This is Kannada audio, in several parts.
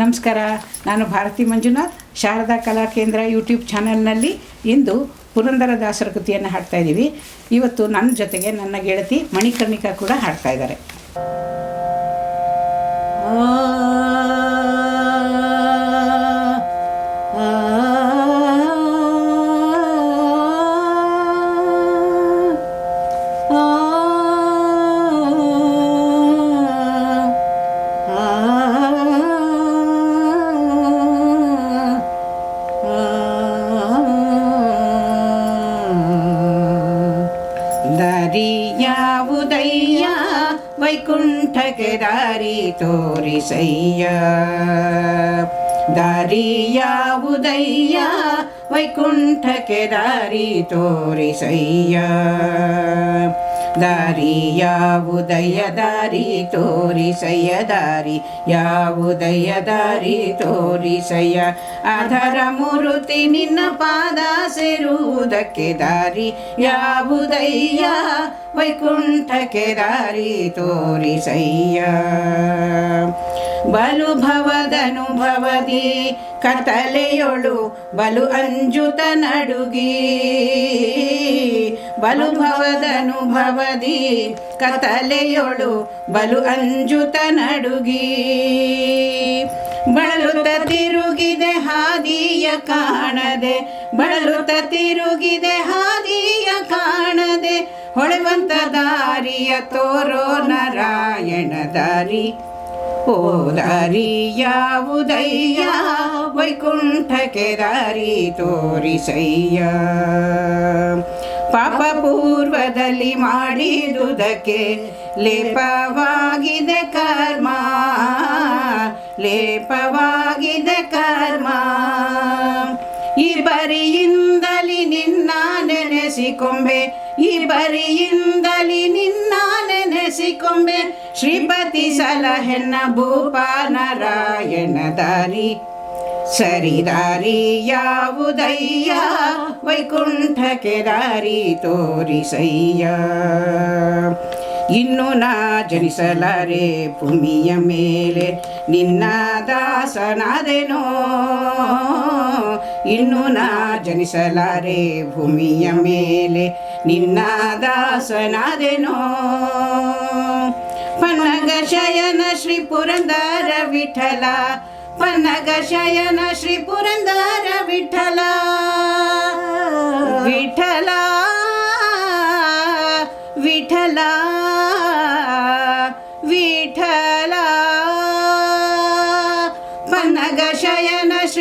ನಮಸ್ಕಾರ, ನಾನು ಭಾರತಿ ಮಂಜುನಾಥ್, ಶಾರದಾ ಕಲಾ ಕೇಂದ್ರ ಯೂಟ್ಯೂಬ್ ಚಾನಲ್ನಲ್ಲಿ ಇಂದು ಪುರಂದರದಾಸರ ಕೃತಿಯನ್ನು ಹಾಡ್ತಾ ಇದ್ದೀವಿ. ಇವತ್ತು ನನ್ನ ಜೊತೆಗೆ ನನ್ನ ಗೆಳತಿ ಮಣಿಕರ್ಣಿಕಾ ಕೂಡ ಹಾಡ್ತಾ ಇದ್ದಾರೆ. ವೈಕುಂಠಕ್ಕೆ ದಾರಿ ತೋರಿಸಯ್ಯ ದಾರಿ ಯಾವುದಯ್ಯ ವೈಕುಂಠಕ್ಕೆ ದಾರಿ ತೋರಿಸಯ್ಯ ದಾರಿ ಯಾವುದಯ್ಯ ದಾರಿ? ತೋರಿಸಯ್ಯ ದಾರಿ. ಯಾವುದಯ್ಯ ದಾರಿ? ತೋರಿಸಯ್ಯ ಆಧಾರ ಮೂರುತಿ ನಿನ್ನ ಪಾದ ಸೇರುವುದಕ್ಕೆ ದಾರಿ. ಯಾವುದಯ್ಯ ವೈಕುಂಠಕ್ಕೆ ದಾರಿ? ತೋರಿಸಯ್ಯ. ಬಲು ಭವದನುಭವದಿ ಕತಲೆಯೊಳು ಬಲು ಅಂಜುತ ನಡುಗಿ. ಬಲು ಭವದನುಭವದಿ ಕತಲೆಯೊಳು ಬಲು ಅಂಜುತ ನಡುಗಿ. ಬಳಲುತ ತಿರುಗಿದೆ ಹಾದಿಯ ಕಾಣದೆ ಬಳಲುತ ತಿರುಗಿದೆ ಹಾದಿಯ ಕಾಣದೆ, ಹೊಳೆವಂತ ದಾರಿಯ ತೋರೋ ನಾರಾಯಣ ದಾರಿ. ಓ ದಾರಿ ಯಾವುದಯ್ಯ ವೈಕುಂಠಕ್ಕೆ ದಾರಿ ತೋರಿಸಯ್ಯ ಪಾಪ ಪೂರ್ವದಲ್ಲಿ ಮಾಡಿದುದಕ್ಕೆ ಲೇಪವಾಗಿದೆ ಕರ್ಮ ಲೇಪವಾಗಿದೆ ಕರ್ಮ. ಈ ಬರಿಯಿಂದಲಿ ನಿನ್ನ ನೆನೆಸಿಕೊಂಬೆ ಈ ಬರಿಯಿಂದಲಿ ನಿನ್ನ ನೆನೆಸಿಕೊಂಬೆ ಶ್ರೀಪತಿ ಸಲಹೆನ್ನ ಭೂಪ ನಾರಾಯಣ ದಾರಿ ಸರಿದಾರಿ ಯಾವುದಯ್ಯ ವೈಕುಂಠಕ್ಕೆ ದಾರಿ ತೋರಿಸಯ್ಯ ಇನ್ನು ನಾ ಜನಿಸಲಾರೆ ಭೂಮಿಯ ಮೇಲೆ. ನಿನ್ನ ದಾಸನಾದೆನೋ? ಇನ್ನು ನಾ ಜನಿಸಲಾರೆ ಭೂಮಿಯ ಮೇಲೆ. ನಿನ್ನ ದಾಸನಾದೆನೋ? ಪನ್ನಗ ಶಯನ ಶ್ರೀ ಪುರಂದರ ವಿಠಲ. ಪನ್ನಗ ಶಯನ ಶ್ರೀ ಪುರಂದರ ವಿಠಲ.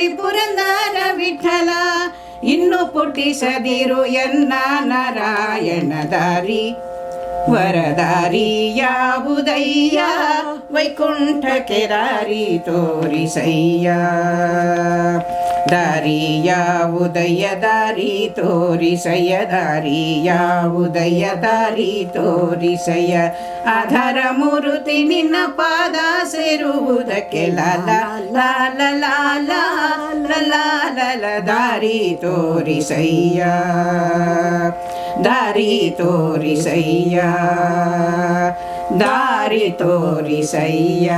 ಪುರಂದರ ವಿಠಲ. ಇನ್ನು ಪುಟ್ಟಿಸದಿರು ಎನ್ನ ನಾರಾಯಣ ದಾರಿ ವರದಾರಿ ಯಾವುದಯ್ಯ? ವೈಕುಂಠಕ್ಕೆ ದಾರಿ ತೋರಿಸಯ್ಯ. ದಾರಿ ಯಾವುದಯ್ಯ? ದಾರಿ ತೋರಿಸಯ್ಯ. ದಾರಿ ಯಾವುದಯ್ಯ? ದಾರಿ ತೋರಿಸಯ್ಯ. ಆಧಾರ ಮೂರುತಿ ನಿನ್ನ ಪಾದ ಸೇರುವುದಕ್ಕೆ ಲಾಲ ಲಾಲ ಲಾಲ. ಲಾಲ ದಾರಿ ತೋರಿಸಯ್ಯ ದಾರಿ ತೋರಿಸಯ್ಯ ದಾರಿ ತೋರಿಸಯ್ಯ